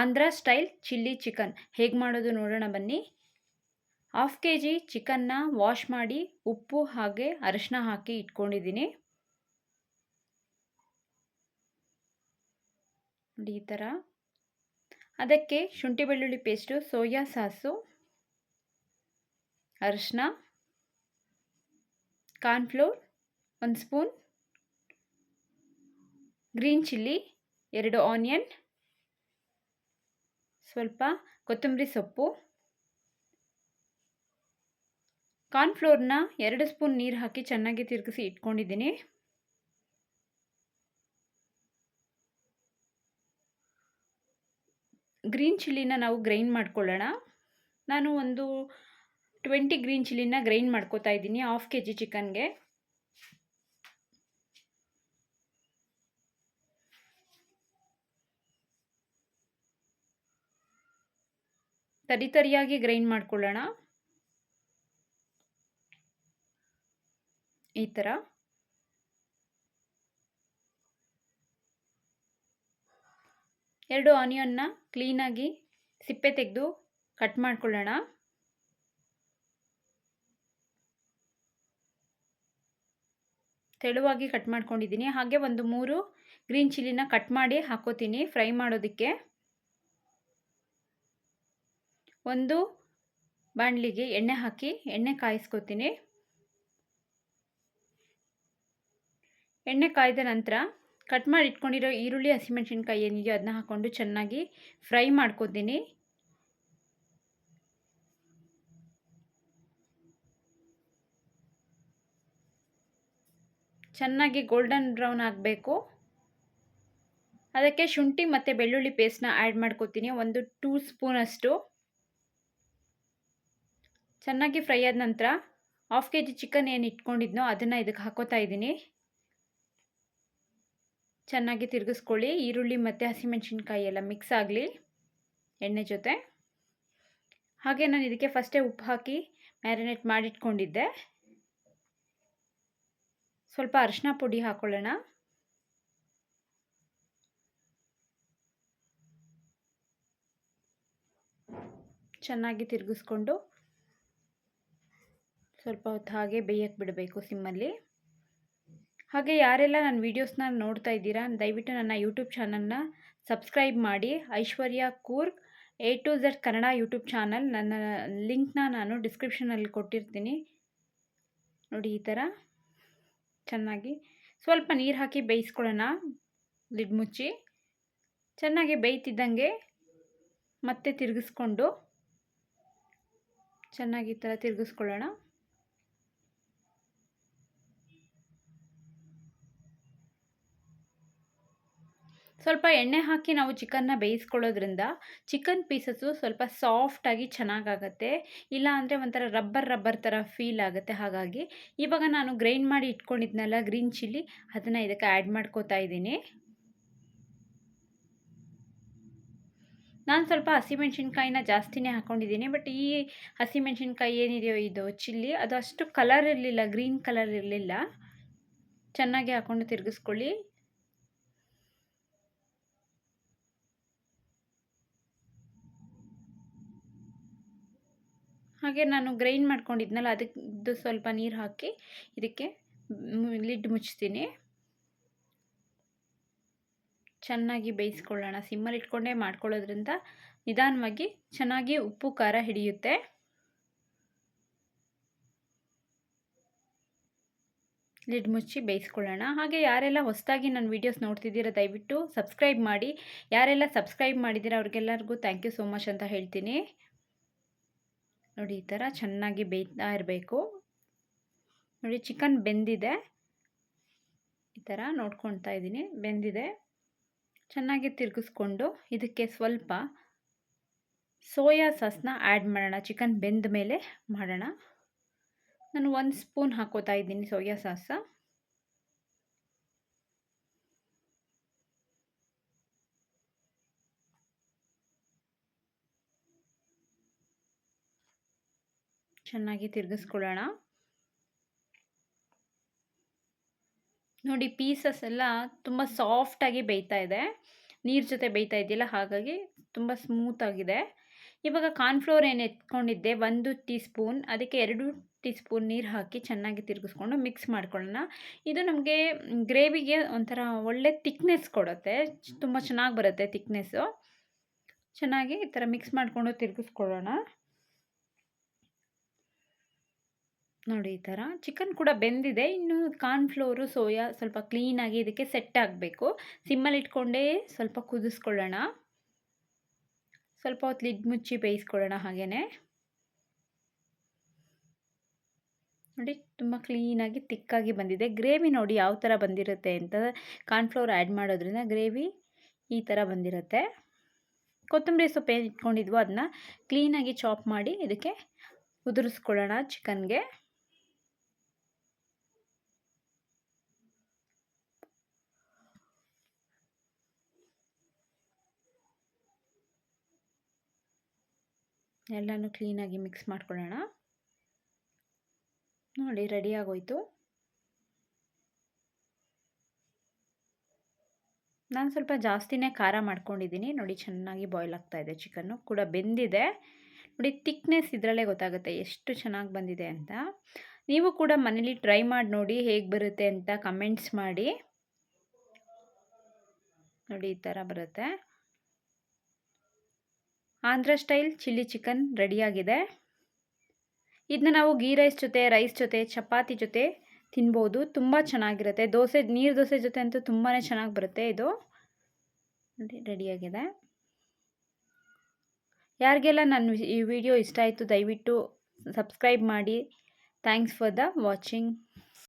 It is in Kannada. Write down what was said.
Andhra style chilli chicken. ಹೇಗೆ ಮಾಡೋದು ನೋಡೋಣ ಬನ್ನಿ. ಹಾಫ್ ಕೆ ಜಿ ಚಿಕನ್ನ ವಾಶ್ ಮಾಡಿ ಉಪ್ಪು ಹಾಗೆ ಅರಿಶಿನ ಹಾಕಿ ಇಟ್ಕೊಂಡಿದ್ದೀನಿ. ಈ ಥರ. ಅದಕ್ಕೆ ಶುಂಠಿ ಬೆಳ್ಳುಳ್ಳಿ ಪೇಸ್ಟು, ಸೋಯಾ ಸಾಸು, ಅರಿಶಿನ ಕಾರ್ನ್ಫ್ಲೋರ್ ಒಂದು ಸ್ಪೂನ್, ಗ್ರೀನ್ ಚಿಲ್ಲಿ, ಎರಡು ಆನಿಯನ್ ಸ್ವಲ್ಪ ಕೊತ್ತಂಬರಿ ಸೊಪ್ಪು, ಕಾರ್ನ್ಫ್ಲೋರ್ನ ಎರಡು ಸ್ಪೂನ್ ನೀರು ಹಾಕಿ ಚೆನ್ನಾಗಿ ತಿರುಗಿಸಿ ಇಟ್ಕೊಂಡಿದ್ದೀನಿ. ಗ್ರೀನ್ ಚಿಲ್ಲಿನ ನಾವು ಗ್ರೈಂಡ್ ಮಾಡ್ಕೊಳ್ಳೋಣ. ನಾನು ಒಂದು ಟ್ವೆಂಟಿ ಗ್ರೀನ್ ಚಿಲ್ಲಿನ ಗ್ರೈಂಡ್ ಮಾಡ್ಕೋತಾ ಇದ್ದೀನಿ, ಹಾಫ್ ಕೆ ಜಿ ಚಿಕನ್ಗೆ. ತರಿ ತರಿಯಾಗಿ ಗ್ರೈಂಡ್ ಮಾಡ್ಕೊಳ್ಳೋಣ. ಈ ಥರ. ಎರಡು ಆನಿಯನ್ನ ಕ್ಲೀನಾಗಿ ಸಿಪ್ಪೆ ತೆಗೆದು ಕಟ್ ಮಾಡ್ಕೊಳ್ಳೋಣ. ತೆಳುವಾಗಿ ಕಟ್ ಮಾಡ್ಕೊಂಡಿದ್ದೀನಿ. ಹಾಗೆ ಒಂದು ಮೂರು ಗ್ರೀನ್ ಚಿಲ್ಲಿನ ಕಟ್ ಮಾಡಿ ಹಾಕೋತೀನಿ ಫ್ರೈ ಮಾಡೋದಕ್ಕೆ. ಒಂದು ಬಾಣಲಿಗೆ ಎಣ್ಣೆ ಹಾಕಿ ಎಣ್ಣೆ ಕಾಯಿಸ್ಕೊತೀನಿ. ಎಣ್ಣೆ ಕಾಯ್ದ ನಂತರ ಕಟ್ ಮಾಡಿ ಇಟ್ಕೊಂಡಿರೋ ಈರುಳ್ಳಿ, ಹಸಿಮೆಣ್ಸಿನ್ಕಾಯಿ ಏನಿದೆಯೋ ಅದನ್ನ ಹಾಕ್ಕೊಂಡು ಚೆನ್ನಾಗಿ ಫ್ರೈ ಮಾಡ್ಕೊತೀನಿ. ಚೆನ್ನಾಗಿ ಗೋಲ್ಡನ್ ಬ್ರೌನ್ ಆಗಬೇಕು. ಅದಕ್ಕೆ ಶುಂಠಿ ಮತ್ತು ಬೆಳ್ಳುಳ್ಳಿ ಪೇಸ್ಟ್ನ ಆ್ಯಡ್ ಮಾಡ್ಕೋತೀನಿ. ಒಂದು ಟೂ ಸ್ಪೂನಷ್ಟು. ಚೆನ್ನಾಗಿ ಫ್ರೈ ಆದ ನಂತರ ಹಾಫ್ ಕೆ ಜಿ ಚಿಕನ್ ಏನು ಇಟ್ಕೊಂಡಿದ್ನೋ ಅದನ್ನು ಇದಕ್ಕೆ ಹಾಕೋತಾ ಇದ್ದೀನಿ. ಚೆನ್ನಾಗಿ ತಿರುಗಿಸ್ಕೊಳ್ಳಿ, ಈರುಳ್ಳಿ ಮತ್ತು ಹಸಿಮೆಣಸಿನ್ಕಾಯಿ ಎಲ್ಲ ಮಿಕ್ಸ್ ಆಗಲಿ ಎಣ್ಣೆ ಜೊತೆ. ಹಾಗೆ ನಾನು ಇದಕ್ಕೆ ಫಸ್ಟೇ ಉಪ್ಪು ಹಾಕಿ ಮ್ಯಾರಿನೇಟ್ ಮಾಡಿಟ್ಕೊಂಡಿದ್ದೆ. ಸ್ವಲ್ಪ ಅರಿಶಿನ ಪುಡಿ ಹಾಕೊಳ್ಳೋಣ. ಚೆನ್ನಾಗಿ ತಿರುಗಿಸ್ಕೊಂಡು ಸ್ವಲ್ಪ ಹೊತ್ತು ಹಾಗೆ ಬೇಯಕ್ಕೆ ಬಿಡಬೇಕು ಸಿಮ್ಮಲ್ಲಿ. ಹಾಗೆ ಯಾರೆಲ್ಲ ನನ್ನ ವೀಡಿಯೋಸ್ನ ನೋಡ್ತಾ ಇದ್ದೀರಾ, ದಯವಿಟ್ಟು ನನ್ನ ಯೂಟ್ಯೂಬ್ ಚಾನಲ್ನ ಸಬ್ಸ್ಕ್ರೈಬ್ ಮಾಡಿ. Aishwarya Coorg, A to Z Kannada YouTube channel. ನನ್ನ ಲಿಂಕ್ನ ನಾನು ಡಿಸ್ಕ್ರಿಪ್ಷನಲ್ಲಿ ಕೊಟ್ಟಿರ್ತೀನಿ. ನೋಡಿ ಈ ಥರ ಚೆನ್ನಾಗಿ. ಸ್ವಲ್ಪ ನೀರು ಹಾಕಿ ಬೇಯಿಸ್ಕೊಳ್ಳೋಣ, ಲಿಡ್ ಮುಚ್ಚಿ. ಚೆನ್ನಾಗಿ ಬೇಯ್ತಿದ್ದಂಗೆ ಮತ್ತೆ ತಿರುಗಿಸ್ಕೊಂಡು ಚೆನ್ನಾಗಿ ಈ ಥರ ತಿರುಗಿಸ್ಕೊಳ್ಳೋಣ. ಸ್ವಲ್ಪ ಎಣ್ಣೆ ಹಾಕಿ ನಾವು ಚಿಕನ್ನ ಬೇಯಿಸ್ಕೊಳ್ಳೋದ್ರಿಂದ ಚಿಕನ್ ಪೀಸಸ್ಸು ಸ್ವಲ್ಪ ಸಾಫ್ಟಾಗಿ ಚೆನ್ನಾಗಾಗತ್ತೆ. ಇಲ್ಲ ಅಂದರೆ ಒಂಥರ ರಬ್ಬರ್ ರಬ್ಬರ್ ಥರ ಫೀಲ್ ಆಗುತ್ತೆ. ಹಾಗಾಗಿ ಇವಾಗ ನಾನು ಗ್ರೈಂಡ್ ಮಾಡಿ ಇಟ್ಕೊಂಡಿದ್ನಲ್ಲ ಗ್ರೀನ್ ಚಿಲ್ಲಿ, ಅದನ್ನು ಇದಕ್ಕೆ ಆ್ಯಡ್ ಮಾಡ್ಕೋತಾ ಇದ್ದೀನಿ. ನಾನು ಸ್ವಲ್ಪ ಹಸಿಮೆಣ್ಸಿನ್ಕಾಯಿನ ಜಾಸ್ತಿನೇ ಹಾಕ್ಕೊಂಡಿದ್ದೀನಿ ಬಟ್ ಈ ಹಸಿಮೆಣ್ಸಿನ್ಕಾಯಿ ಏನಿದೆಯೋ ಇದು ಚಿಲ್ಲಿ, ಅದು ಅಷ್ಟು ಕಲರ್ ಇರಲಿಲ್ಲ ಗ್ರೀನ್ ಕಲರ್ ಇರಲಿಲ್ಲ. ಚೆನ್ನಾಗಿ ಹಾಕ್ಕೊಂಡು ತಿರುಗಿಸ್ಕೊಳ್ಳಿ. ಹಾಗೆ ನಾನು ಗ್ರೈಂಡ್ ಮಾಡ್ಕೊಂಡಿದ್ನಲ್ಲ ಅದಕ್ಕೆ ಸ್ವಲ್ಪ ನೀರು ಹಾಕಿ ಇದಕ್ಕೆ ಲಿಡ್ ಮುಚ್ತೀನಿ. ಚೆನ್ನಾಗಿ ಬೇಯಿಸ್ಕೊಳ್ಳೋಣ. ಸಿಮ್ಮಲ್ಲಿ ಇಟ್ಕೊಂಡೇ ಮಾಡ್ಕೊಳ್ಳೋದ್ರಿಂದ ನಿಧಾನವಾಗಿ ಚೆನ್ನಾಗಿ ಉಪ್ಪು, ಖಾರ ಹಿಡಿಯುತ್ತೆ. ಲಿಡ್ ಮುಚ್ಚಿ ಬೇಯಿಸ್ಕೊಳ್ಳೋಣ. ಹಾಗೆ ಯಾರೆಲ್ಲ ಹೊಸದಾಗಿ ನನ್ನ ವೀಡಿಯೋಸ್ ನೋಡ್ತಿದ್ದೀರ, ದಯವಿಟ್ಟು ಸಬ್ಸ್ಕ್ರೈಬ್ ಮಾಡಿ. ಯಾರೆಲ್ಲ ಸಬ್ಸ್ಕ್ರೈಬ್ ಮಾಡಿದ್ದೀರ ಅವ್ರಿಗೆಲ್ಲರಿಗೂ ಥ್ಯಾಂಕ್ ಯು ಸೋ ಮಚ್ ಅಂತ ಹೇಳ್ತೀನಿ. ನೋಡಿ, ಈ ಥರ ಚೆನ್ನಾಗಿ ಬೇಯ್ತಾ ಇರಬೇಕು. ನೋಡಿ, ಚಿಕನ್ ಬೆಂದಿದೆ. ಈ ಥರ ನೋಡ್ಕೊಳ್ತಾ ಇದ್ದೀನಿ. ಬೆಂದಿದೆ. ಚೆನ್ನಾಗಿ ತಿರುಗಿಸ್ಕೊಂಡು ಇದಕ್ಕೆ ಸ್ವಲ್ಪ ಸೋಯಾ ಸಾಸ್ನ ಆ್ಯಡ್ ಮಾಡೋಣ. ಚಿಕನ್ ಬೆಂದ ಮೇಲೆ ಮಾಡೋಣ. ನಾನು ಒಂದು ಸ್ಪೂನ್ ಹಾಕೋತಾ ಇದ್ದೀನಿ ಸೋಯಾ ಸಾಸ. ಚೆನ್ನಾಗಿ ತಿರುಗಿಸ್ಕೊಳ್ಳೋಣ. ನೋಡಿ ಪೀಸಸ್ ಎಲ್ಲ ತುಂಬ ಸಾಫ್ಟಾಗಿ ಬೇಯ್ತಾ ಇದೆ. ನೀರು ಜೊತೆ ಬೇಯ್ತಾ ಇದೆಯಲ್ಲ ಹಾಗಾಗಿ ತುಂಬ ಸ್ಮೂತಾಗಿದೆ ಇವಾಗ ಕಾರ್ನ್ಫ್ಲೋರ್ ಏನು ಎತ್ಕೊಂಡಿದ್ದೆ? ಒಂದು ಟೀ ಸ್ಪೂನ್ ಅದಕ್ಕೆ ಎರಡು ಟೀ ಸ್ಪೂನ್ ನೀರು ಹಾಕಿ ಚೆನ್ನಾಗಿ ತಿರುಗಿಸ್ಕೊಂಡು ಮಿಕ್ಸ್ ಮಾಡ್ಕೊಳ್ಳೋಣ. ಇದು ನಮಗೆ ಗ್ರೇವಿಗೆ ಒಂಥರ ಒಳ್ಳೆ ತಿಕ್ನೆಸ್ ಕೊಡುತ್ತೆ. ತುಂಬ ಚೆನ್ನಾಗಿ ಬರುತ್ತೆ ತಿಕ್ನೆಸ್ಸು ಚೆನ್ನಾಗಿ ಈ ಥರ ಮಿಕ್ಸ್ ಮಾಡಿಕೊಂಡು ತಿರುಗಿಸ್ಕೊಳ್ಳೋಣ. ನೋಡಿ ಈ ಥರ. ಚಿಕನ್ ಕೂಡ ಬೆಂದಿದೆ. ಇನ್ನು ಕಾರ್ನ್ಫ್ಲೋರು ಸೋಯಾ ಸ್ವಲ್ಪ ಕ್ಲೀನಾಗಿ ಇದಕ್ಕೆ ಸೆಟ್ ಆಗಬೇಕು. ಸಿಮ್ಮಲ್ಲಿ ಇಟ್ಕೊಂಡೇ ಸ್ವಲ್ಪ ಕುದಿಸ್ಕೊಳ್ಳೋಣ. ಸ್ವಲ್ಪ ಹೊತ್ತು ಲಿಡ್ ಮುಚ್ಚಿ ಬೇಯಿಸ್ಕೊಳ್ಳೋಣ ಹಾಗೆಯೇ ನೋಡಿ, ತುಂಬ ಕ್ಲೀನಾಗಿ ತಿಕ್ಕಾಗಿ ಬಂದಿದೆ. ಗ್ರೇವಿ ನೋಡಿ ಯಾವ ಥರ ಬಂದಿರುತ್ತೆ ಅಂತ ಕಾರ್ನ್ಫ್ಲೋರ್ ಆ್ಯಡ್ ಮಾಡೋದ್ರಿಂದ ಗ್ರೇವಿ ಈ ಥರ ಬಂದಿರುತ್ತೆ. ಕೊತ್ತಂಬರಿ ಸೊಪ್ಪು ಏನು ಇಟ್ಕೊಂಡಿದ್ವೋ ಅದನ್ನ ಕ್ಲೀನಾಗಿ ಚಾಪ್ ಮಾಡಿ ಇದಕ್ಕೆ ಉದುರಿಸ್ಕೊಳ್ಳೋಣ ಚಿಕನ್ಗೆ. ಎಲ್ಲನೂ ಕ್ಲೀನಾಗಿ ಮಿಕ್ಸ್ ಮಾಡ್ಕೊಳ್ಳೋಣ. ನೋಡಿ, ರೆಡಿ ಆಗೋಯ್ತು. ನಾನು ಸ್ವಲ್ಪ ಜಾಸ್ತಿನೇ ಖಾರ ಮಾಡ್ಕೊಂಡಿದ್ದೀನಿ. ನೋಡಿ, ಚೆನ್ನಾಗಿ ಬಾಯ್ಲ್ ಆಗ್ತಾ ಇದೆ ಚಿಕನ್ನು. ಕೂಡ ಬೆಂದಿದೆ. ನೋಡಿ ತಿಕ್ನೆಸ್ ಇದರಲ್ಲೇ ಗೊತ್ತಾಗುತ್ತೆ ಎಷ್ಟು ಚೆನ್ನಾಗಿ ಬಂದಿದೆ ಅಂತ. ನೀವು ಕೂಡ ಮನೇಲಿ ಟ್ರೈ ಮಾಡಿ ನೋಡಿ ಹೇಗೆ ಬರುತ್ತೆ ಅಂತ ಕಮೆಂಟ್ಸ್ ಮಾಡಿ. ನೋಡಿ, ಈ ಥರ ಬರುತ್ತೆ. ಆಂಧ್ರ ಸ್ಟೈಲ್ ಚಿಲ್ಲಿ ಚಿಕನ್ ರೆಡಿಯಾಗಿದೆ. ಇದನ್ನ ನಾವು ಗೀ ರೈಸ್ ಜೊತೆ ರೈಸ್ ಜೊತೆ, ಚಪಾತಿ ಜೊತೆ ತಿನ್ಬೋದು. ತುಂಬ ಚೆನ್ನಾಗಿರುತ್ತೆ. ದೋಸೆ, ನೀರು ದೋಸೆ ಜೊತೆ ಅಂತೂ ತುಂಬಾ ಚೆನ್ನಾಗಿ ಬರುತ್ತೆ ಇದು. ನೋಡಿ, ರೆಡಿಯಾಗಿದೆ. ಯಾರಿಗೆಲ್ಲ ನನ್ನ ಈ ವಿಡಿಯೋ ಇಷ್ಟ ಆಯಿತು, ದಯವಿಟ್ಟು ಸಬ್ಸ್ಕ್ರೈಬ್ ಮಾಡಿ. Thanks for the watching